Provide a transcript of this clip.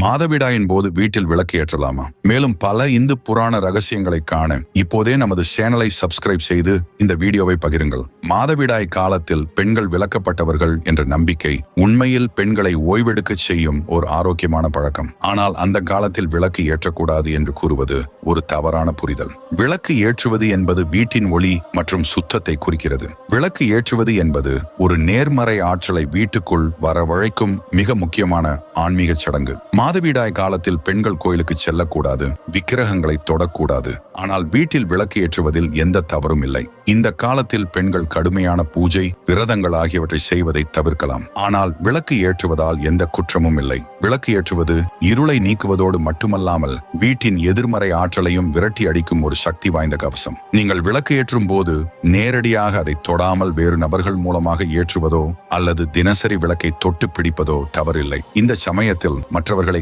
மாதவிடாயின் போது வீட்டில் விளக்கு ஏற்றலாமா? மேலும் பல இந்து புராண ரகசியங்களை காண இப்போதே நமது சேனலை சப்ஸ்கிரைப் செய்து இந்த வீடியோவை பகிருங்கள். மாதவிடாய் காலத்தில் பெண்கள் விளக்கப்பட்டவர்கள் என்ற நம்பிக்கை உண்மையில் பெண்களை ஓய்வெடுக்க செய்யும் ஒரு ஆரோக்கியமான பழக்கம். ஆனால் அந்த காலத்தில் விளக்கு ஏற்றக்கூடாது என்று கூறுவது ஒரு தவறான புரிதல். விளக்கு ஏற்றுவது என்பது வீட்டின் ஒளி மற்றும் சுத்தத்தை குறிக்கிறது. விளக்கு ஏற்றுவது என்பது ஒரு நேர்மறை ஆற்றலை வீட்டுக்குள் வரவழைக்கும் மிக முக்கியமான ஆன்மீக சடங்கு. மாதவிடாய் காலத்தில் பெண்கள் கோயிலுக்கு செல்லக்கூடாது விக்கிரகங்களை தொடக்கூடாது. ஆனால் வீட்டில் விளக்கு ஏற்றுவதில் எந்த தவறும் இல்லை. இந்த காலத்தில் பெண்கள் கடுமையான பூஜை விரதங்கள் ஆகியவற்றை செய்வதை தவிர்க்கலாம். ஆனால் விளக்கு ஏற்றுவதால் எந்த குற்றமும் இல்லை. விளக்கு ஏற்றுவது இருளை நீக்குவதோடு மட்டுமல்லாமல் வீட்டின் எதிர்மறை ஆற்றலையும் விரட்டி அடிக்கும் ஒரு சக்தி வாய்ந்த கவசம். நீங்கள் விளக்கு ஏற்றும் போது நேரடியாக அதை தொடாமல் வேறு நபர்கள் மூலமாக ஏற்றுவதோ அல்லது தினசரி விளக்கை தொட்டு பிடிப்பதோ தவறில்லை. இந்த சமயத்தில் மற்றவர்களை